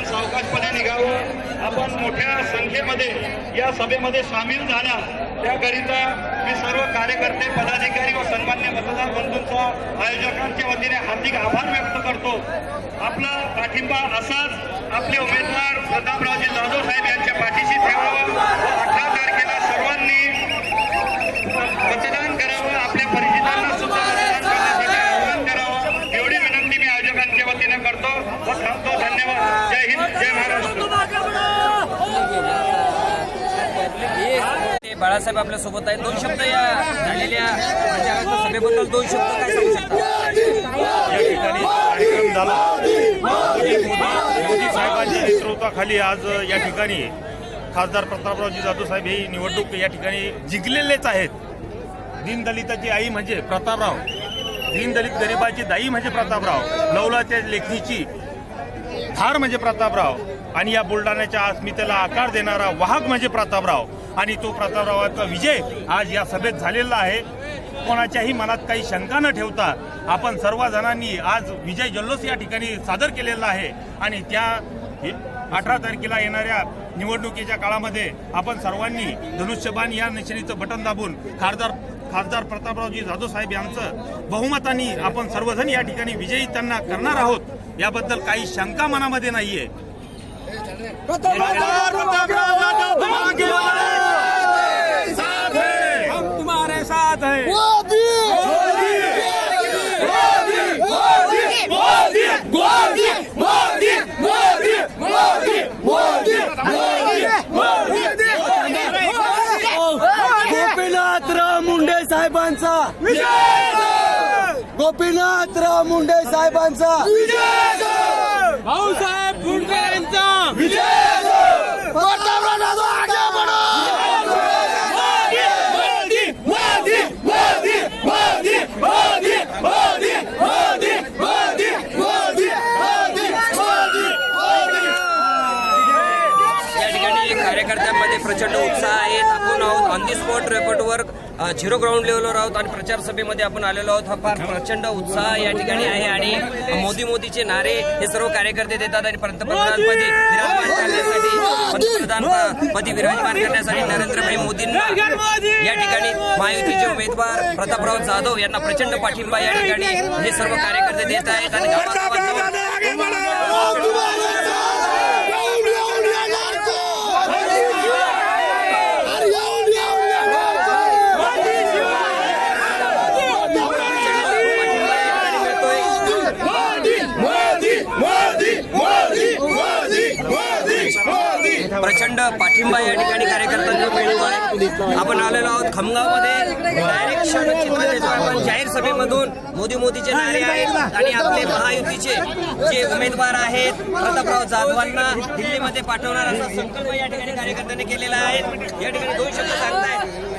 आपण सावकाशपणे निघावं. आपण मोठ्या संख्येमध्ये या सभेमध्ये सामील झाला त्याकरिता मी सर्व कार्यकर्ते पदाधिकारी व सन्मान्य मतदार बंधूंचा आयोजकांच्या वतीने हार्दिक आभार व्यक्त करतो. आपला पाठिंबा असाच आपले उमेदवार प्रतापरावजी जाधव साहेब यांच्या पाठीशी ठेवावं. अठरा तारखेला सर्वांनी मतदान करावं आपल्या परिचितांना सुद्धा मतदान करण्यासाठी आवाहन करावं एवढी विनंती मी आयोजकांच्या वतीने करतो व थांबतो धन्यवाद जय हिंद जय महाराष्ट्र ते बाळासाहेब आपल्यासोबत आहेत. दोन शब्द या झालेल्या सभेबद्दल दोन शब्द काय सांगू शकता? या ठिकाणी कार्यक्रम झाला. मोदी मोदी साहेबांच्या नेतृत्वाखाली आज या ठिकाणी खासदार प्रतापरावजी जाधव साहेब ही निवडणूक या ठिकाणी जिंकलेलेच आहेत. दीनदलिताची आई म्हणजे प्रतापराव. दीनदलित गरिबाची दाई म्हणजे प्रतापराव. लवलाच्या लेखणीची धार म्हणजे प्रतापराव. आणि या बुलढाण्याच्या अस्मितेला आकार देणारा वाहक म्हणजे प्रतापराव. आणि तो प्रतापरावाचा विजय आज या सभेत झालेला आहे. कोणाच्याही मनात काही शंका न ठेवता आपण सर्व जणांनी आज विजय जल्लोष या ठिकाणी सादर केलेला आहे. आणि त्या अठरा तारखेला येणाऱ्या निवडणुकीच्या काळामध्ये आपण सर्वांनी धनुष्यबाण या निशाणीचं बटन दाबून खासदार खासदार प्रतापरावजी जाधव साहेब यांचं बहुमतानी आपण सर्वजण या ठिकाणी विजयी त्यांना करणार आहोत. याबद्दल काही शंका मनामध्ये नाहीये हम तुम्हारे साथ हैं गोपीनाथराव मुंडे साहेबांचा. गोपीनाथराव मुंडे साहेबांचा. भाऊसाहेब मुंडे यांचा. या ठिकाणी कार्यकर्त्यांमध्ये प्रचंड उत्साह आहे. आपण आहोत ऑन दी स्पॉट रेपोर्टवर अ, झिरो ग्राउंड लेवलवर आहोत आणि प्रचार सभेमध्ये आपण आलेलो आहोत. हा फार प्रचंड उत्साह या ठिकाणी आहे आणि मोदी मोदीचे नारे हे सर्व कार्यकर्ते देतात आणि पंतप्रधानपदी विराजमान करण्यासाठी विराजमान करण्यासाठी नरेंद्रभाई मोदींना या ठिकाणी महायुतीचे उमेदवार प्रतापराव जाधव यांना प्रचंड पाठिंबा या ठिकाणी हे सर्व कार्यकर्ते देत आहेत आणि गावागावात पाठिंबा या ठिकाणी मिळतोय प्रचंड पाठिंबा या ठिकाणी कार्यकर्त्यांचा मिळतो आहे. आपण आलेलो आहोत खमगावमध्ये. डायरेक्ट चित्र देतोय आपण जाहीर सभेमधून मोदी मोदीचे नारे आहेत आणि आपले महायुतीचे जे उमेदवार आहेत प्रतापराव जाधवांना दिल्लीमध्ये पाठवणार असा संकल्प या ठिकाणी कार्यकर्त्यांनी केलेला आहे. या ठिकाणी दोन शब्द सांगतायत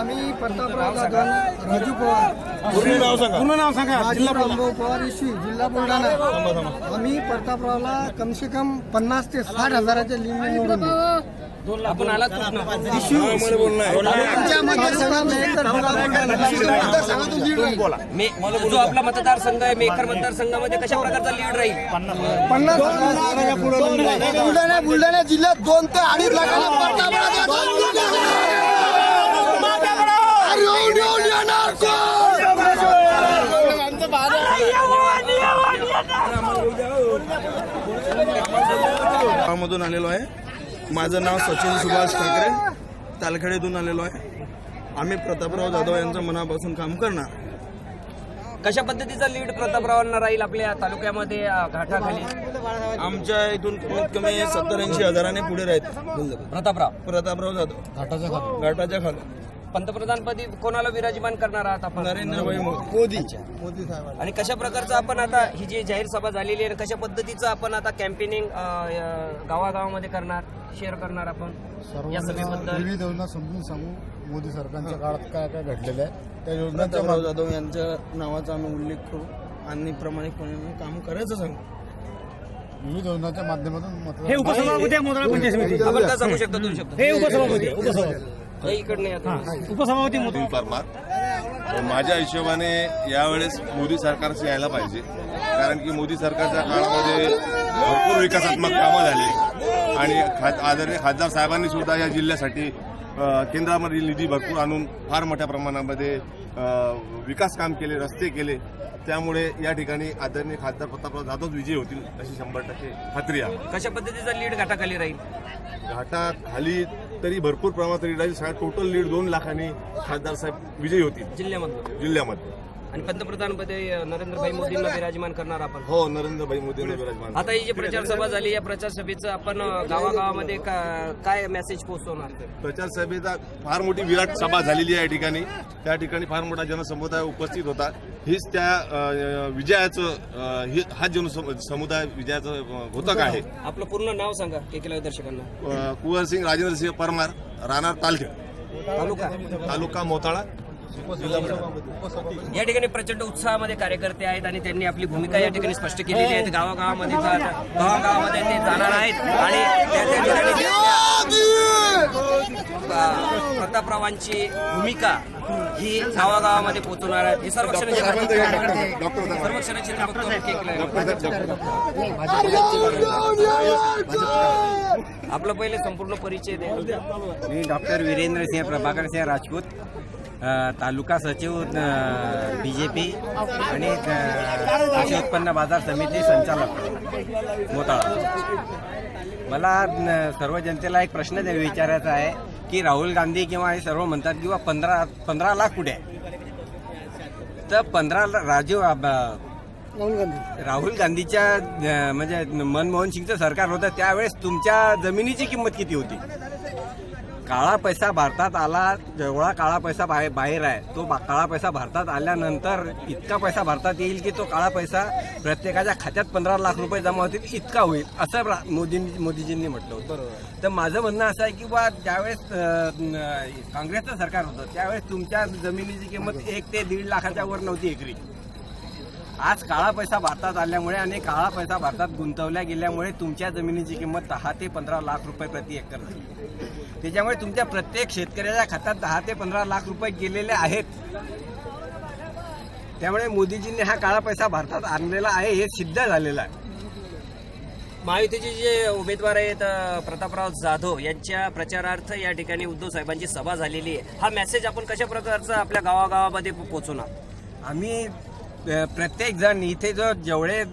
आम्ही प्रतापराव जाधव राजू पवार. पूर्ण नाव सांगा. पूर्ण नाव सांगा. राजू रामभाऊ पवार इशी जिल्हा बुलढाणा. आम्ही प्रतापरावला कम से कम पन्नास ते साठ हजाराच्या लिंगने निवडून. आपण आलात जिल्हा जो आपला मतदारसंघ आहे मेकर मतदारसंघामध्ये कशा प्रकारचा लीड राहील? पन्नास हजाराच्या पुढे बुलढाणा बुलढाणा जिल्ह्यात दोन ते अडीच लाखाला गावामधून आलेलो आहे. माझं नाव सचिन सुभाष ठाकरे. तालखेड्यातून आलेलो आहे. आम्ही प्रतापराव जाधव यांचं मनापासून काम करणार. कशा पद्धतीचा लीड प्रतापरावांना राहील आपल्या तालुक्यामध्ये घाटाखाली? आमच्या इथून कमीत कमी सत्तर ऐंशी हजाराने पुढे राहत प्रतापराव. प्रतापराव जाधव. घाटाच्या खाली. पंतप्रधानपदी कोणाला विराजमान करणार आहात आपण? नरेंद्रभाई मोदी. आणि कशा प्रकारचं आपण आता ही जी जाहीर सभा झालेली आहे कशा पद्धतीचं आपण आता कॅम्पेनिंग गावागावामध्ये करणार शेअर करणार आपण? या सभेबद्दल. विविध योजना समजून सांगू. मोदी सरकारच्या काळात काय काय घडलेलं आहे त्या प्रतापराव जाधव यांच्या नावाचा आम्ही उल्लेख करू. आणि प्रामाणिकपणे काम करायचं सांगू. विविध योजनांच्या माध्यमातून मतदान आपण काय सांगू शकतो दोन शब्द हे उपसभापती हे या तुम्ही. परमार. माझ्या हिशोबाने यावेळेस मोदी सरकारच यायला पाहिजे. कारण की मोदी सरकारच्या काळामध्ये भरपूर विकासात्मक कामं झाली. आणि आदरणीय खासदार साहेबांनी सुद्धा या जिल्ह्यासाठी केंद्रामधील निधी भरपूर आणून फार मोठ्या प्रमाणामध्ये विकास काम केले रस्ते केले. त्यामुळे या ठिकाणी आदरणीय खासदार प्रतापराव जाधव विजयी होतील अशी शंभर टक्के खात्री आहे. कशा पद्धतीचा लीड घाटाखाली राहील? घाटाखाली तरी भरपूर प्रमाणात लीड राहील. टोटल लीड दोन लाखांनी खासदार साहेब विजयी होतील. जिल्ह्यामधून जिल्ह्यामध्ये. आणि पंतप्रधानपदी नरेंद्रभाई मोदींना विराजमान करणार आपण. हो नरेंद्रभाई मोदींना विराजमान आता ही जी प्रचार सभा झाली या प्रचार सभेचं आपण गावागावामध्ये काय मेसेज पोहोचवणार? प्रचार सभेचा फार मोठी विराट सभा झालेली आहे या ठिकाणी. त्या ठिकाणी फार मोठा जनसमुदाय उपस्थित होता. हीच त्या विजयाचं ही- हा जनसमुदाय विजयाचं घोतक आहे. आपलं पूर्ण नाव सांगा केकेला दर्शकांना. अ, कुंवरसिंग राजेंद्रसिंह परमार राहणार तालखे तालुका? तालुका मोताळा. या ठिकाणी प्रचंड उत्साहामध्ये कार्यकर्ते आहेत आणि त्यांनी आपली भूमिका या ठिकाणी स्पष्ट केलेली आहे. गावागावामध्ये जा- गावागावामध्ये ते जाणार आहेत आणि त्या त्या ठिकाणी त्या- अं, प्रतापरावांची भूमिका ही गावागावामध्ये पोहोचवणार आहे हे सर्व क्षणाचे सर्व क्षणाचे बघतो आपलं पहिले संपूर्ण परिचय मी डॉक्टर वीरेंद्र सिंह प्रभाकर सिंह राजपूत. तालुका सचिव बी जे पी आणि कृषी उत्पन्न बाजार समिती संचालक मोताळा. मला सर्व जनतेला एक प्रश्न विचारायचा आहे की राहुल गांधी किंवा हे सर्व म्हणतात किंवा पंधरा पंधरा लाख कुठे आहे? तर पंधरा राजीव राहुल गांधीच्या म्हणजे मनमोहन सिंगचं सरकार होतं त्यावेळेस तुमच्या जमिनीची किंमत किती होती? काळा पैसा भारतात आला जेवढा काळा पैसा बाहेर बाहेर आहे तो काळा पैसा भारतात आल्यानंतर इतका पैसा भारतात येईल की तो काळा पैसा प्रत्येकाच्या खात्यात पंधरा लाख रुपये जमा होतील इतका होईल असं मोदी मोदीजींनी म्हटलं होतं. तर माझं म्हणणं असं आहे की बा ज्यावेळेस काँग्रेसचं सरकार होतं त्यावेळेस तुमच्या जमिनीची किंमत एक ते दीड लाखाच्या वर नव्हती एकरी. आज काळा पैसा भारतात आल्यामुळे आणि काळा पैसा भारतात गुंतवल्या गेल्यामुळे तुमच्या जमिनीची किंमत दहा ते पंधरा लाख रुपये प्रति एकर झाली. त्याच्यामुळे तुमच्या प्रत्येक शेतकऱ्याच्या खात्यात दहा ते पंधरा लाख रुपये गेलेले आहेत. त्यामुळे मोदीजींनी हा काळा पैसा भारतात आणलेला आहे हे सिद्ध झालेलं आहे. महायुतीचे जे उमेदवार आहेत प्रतापराव जाधव यांच्या प्रचारार्थ या ठिकाणी उद्धव साहेबांची सभा झालेली आहे. हा मेसेज आपण कशा प्रकारचा आपल्या गावागावामध्ये पोहोचवणार आम्ही प्रत्येक जण इथे जो जेवढे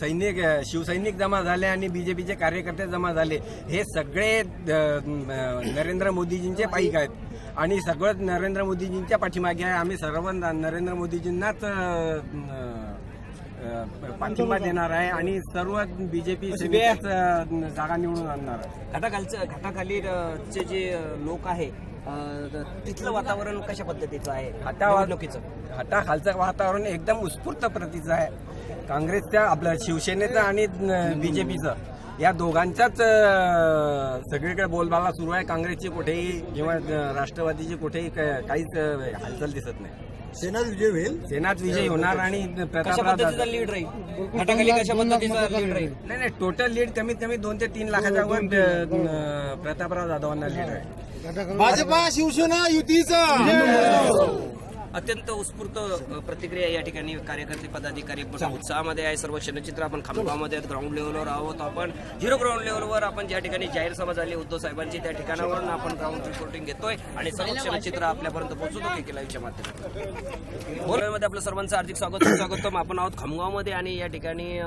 सैनिक शिवसैनिक जमा झाले आणि बीजेपीचे कार्यकर्ते जमा झाले हे सगळे नरेंद्र मोदीजींचे पाईक आहेत. आणि सगळं नरेंद्र मोदीजींच्या पाठीमागे आहे. आम्ही सर्व नरेंद्र मोदीजींनाच पाठिंबा देणार आहे आणि सर्व बीजेपी जागा निवडून आणणार आहे. घाटाखालचं घाटाखाली चे जे लोक आहे तिथलं वातावरण कशा पद्धतीचं आहे? निवडणुकीचं. हाता खालचं वातावरण एकदम उत्स्फूर्त प्रतीचं आहे. काँग्रेसच्या आपलं शिवसेनेचं आणि बीजेपीचं या दोघांच्याच अं, सगळीकडे बोलबाला सुरू आहे. काँग्रेसची कुठेही किंवा राष्ट्रवादीची कुठेही काहीच हालचाल दिसत नाही. सेनात विजय होईल? सेनात विजय होणार आणि कशा पद्धतीचा लीड राहील? घाटाखाली कशा पद्धतीचा लीड राहील? नाही नाही टोटल लीड कमीत कमी दोन ते तीन लाखाच्या वर अं, प्रतापराव जाधवांना लीड आहे भाजपा शिवसेना युतीचा. अत्यंत उत्स्फूर्त प्रतिक्रिया या ठिकाणी कार्यकर्ते पदाधिकारी उत्साहामध्ये आहे. सर्व क्षणचित्र आपण खामगावमध्ये आहेत. ग्राउंड लेवलवर आहोत आपण. झिरो ग्राउंड लेवलवर आपण ज्या ठिकाणी जाहीर सभा झाली उद्धव साहेबांची त्या ठिकाणावरून आपण ग्राउंड रिपोर्टिंग घेतोय आणि सर्व क्षणचित्र आपल्यापर्यंत पोहोचवतो के लाईव्हच्या माध्यमातून. बोलण्यामध्ये आपलं सर्वांचं हार्दिक स्वागत. स्वागतम. आपण आहोत खामगावमध्ये आणि या ठिकाणी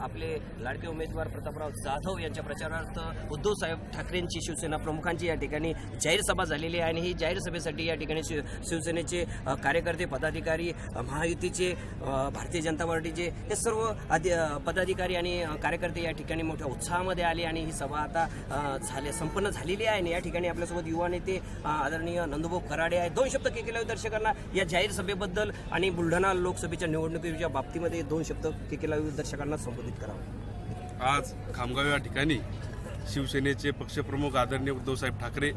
आपले लाडके उमेदवार प्रतापराव जाधव यांच्या प्रचारार्थ उद्धव साहेब ठाकरेंची शिवसेना प्रमुखांची या ठिकाणी जाहीर सभा झालेली आहे आणि ही जाहीर सभेसाठी या ठिकाणी शिवसेनेचे कार्यकर्ते पदाधिकारी महायुतीचे भारतीय जनता पार्टीचे हे सर्व आदि पदाधिकारी आणि कार्यकर्ते या ठिकाणी मोठ्या उत्साहामध्ये आले आणि ही सभा आता झाल्या झाले संपन्न झालेली आहे. आणि या ठिकाणी आपल्यासोबत युवा नेते आदरणीय नंदुभाऊ कराडे आहेत. दोन शब्द के केल्या दर्शकांना या जाहीर सभेबद्दल आणि बुलढाणा लोकसभेच्या निवडणुकीच्या बाबतीमध्ये दोन शब्द के केल्या दर्शकांना संबोधित करावं. आज खामगाव या ठिकाणी शिवसेनेचे पक्षप्रमुख आदरणीय उद्धवसाहेब ठाकरे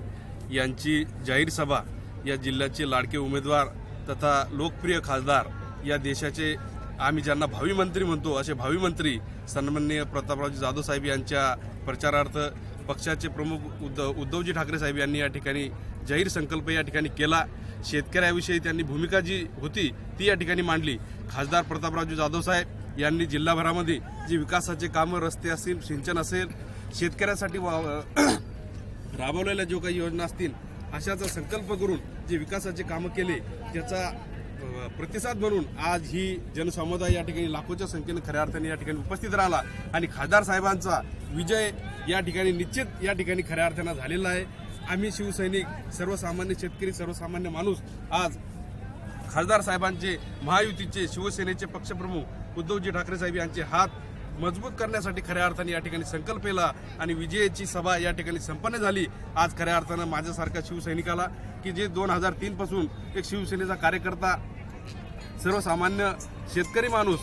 यांची जाहीर सभा या जिल्ह्याचे लाडके उमेदवार तथा लोकप्रिय खासदार या देशाचे आम्ही ज्यांना भावी मंत्री म्हणतो असे भावी मंत्री सन्माननीय प्रतापरावजी जाधव साहेब यांच्या प्रचारार्थ पक्षाचे प्रमुख उद्धव उद्धवजी ठाकरे साहेब यांनी या ठिकाणी जाहीर संकल्प या ठिकाणी केला. शेतकऱ्याविषयी त्यांनी भूमिका जी होती ती या ठिकाणी मांडली. खासदार प्रतापरावजी जाधव साहेब यांनी जिल्हाभरामध्ये जी विकासाचे कामं रस्ते असतील सिंचन असेल शेतकऱ्यासाठी वा- राबवलेल्या जो काही योजना असतील अशाचा संकल्प करून जे विकासाचे कामं केले त्याचा प्रतिसाद म्हणून आज ही जनसमुदाय या ठिकाणी लाखोच्या संख्येने खऱ्या अर्थाने या ठिकाणी उपस्थित राहिला आणि खासदार साहेबांचा विजय या ठिकाणी निश्चित या ठिकाणी खऱ्या अर्थानं झालेला आहे. आम्ही शिवसैनिक सर्वसामान्य शेतकरी सर्वसामान्य माणूस आज खासदार साहेबांचे महायुतीचे शिवसेनेचे पक्षप्रमुख उद्धवजी ठाकरे साहेब यांचे हात मजबूत करण्यासाठी खऱ्या अर्थाने या ठिकाणी संकल्प केला आणि विजयाची सभा या ठिकाणी संपन्न झाली. आज खऱ्या अर्थानं माझ्यासारख्या शिवसैनिकाला की जे दोन हजार तीनपासून एक शिवसेनेचा कार्यकर्ता सर्वसामान्य शेतकरी माणूस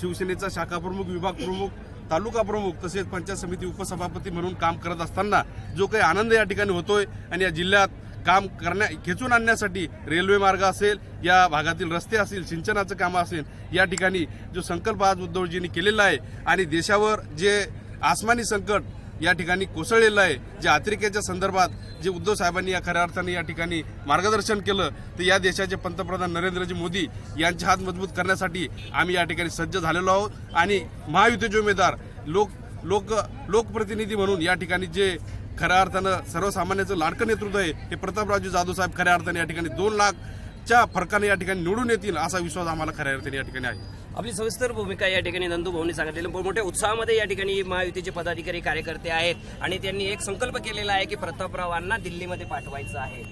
शिवसेनेचा शाखाप्रमुख विभाग प्रमुख तालुका प्रमुख तसेच पंचायत समिती उपसभापती म्हणून काम करत असताना जो काही आनंद या ठिकाणी होतोय आणि या जिल्ह्यात काम करण्या खेचून आणण्यासाठी रेल्वे मार्ग असेल या भागातील रस्ते असतील सिंचनाचं काम असेल या ठिकाणी जो संकल्प आज उद्धवजींनी केलेला आहे आणि देशावर जे आसमानी संकट या ठिकाणी कोसळलेलं आहे जे अतिरेक्याच्या संदर्भात जे उद्धव साहेबांनी या खऱ्या अर्थाने या ठिकाणी मार्गदर्शन केलं तर या देशाचे पंतप्रधान नरेंद्रजी मोदी यांचे हात मजबूत करण्यासाठी आम्ही या ठिकाणी सज्ज झालेलो आहोत. आणि महायुतीचे उमेदवार लोक लोक लोकप्रतिनिधी म्हणून या ठिकाणी जे खऱ्या अर्थानं सर्वसामान्याचं लाडकं नेतृत्व आहे हे प्रतापरावजी जाधव साहेब खऱ्या अर्थाने या ठिकाणी दोन लाखच्या फरकाने या ठिकाणी निवडून येतील असा विश्वास आम्हाला खऱ्या अर्थाने या ठिकाणी आहे. आपली सविस्तर भूमिका या ठिकाणी नंदू भाऊनी सांगितलेली. मोठ्या उत्साहामध्ये या ठिकाणी महायुतीचे पदाधिकारी कार्यकर्ते आहेत आणि त्यांनी एक संकल्प केलेला आहे की प्रतापरावांना दिल्लीमध्ये पाठवायचं आहे.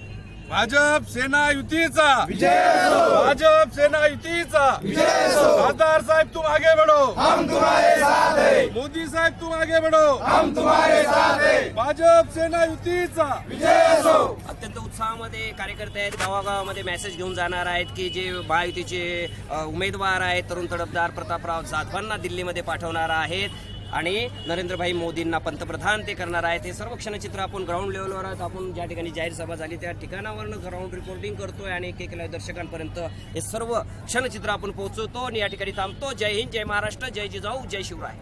भाजप सेना युतीचा. भाजप सेना युतीचा. खासदार साहेब तुम आगे बढ़ो. हम तुम्हारे साथ है. मोदी साहेब तुम आगे बढ़ो. हम तुम्हारे साथ है. भाजप सेना युतीचा. अत्यंत उत्साहामध्ये कार्यकर्ते आहेत गावागावामध्ये मेसेज घेऊन जाणार आहेत की जे महायुतीचे उमेदवार आहेत तरुण तडफदार प्रतापराव जाधवांना दिल्लीमध्ये पाठवणार आहेत. आणि नरेंद्रभाई मोदींना पंतप्रधान ते करणार आहेत हे सर्व क्षणचित्र आपण ग्राउंड लेवलवर आहोत. आपण ज्या ठिकाणी जाहीर सभा झाली त्या ठिकाणावरनं ग्राउंड रिपोर्टिंग करतोय आणि एक एक दर्शकांपर्यंत हे सर्व क्षणचित्र आपण पोहोचवतो आणि या ठिकाणी थांबतो. जय हिंद जय महाराष्ट्र जय जिजाऊ जय शिवराय.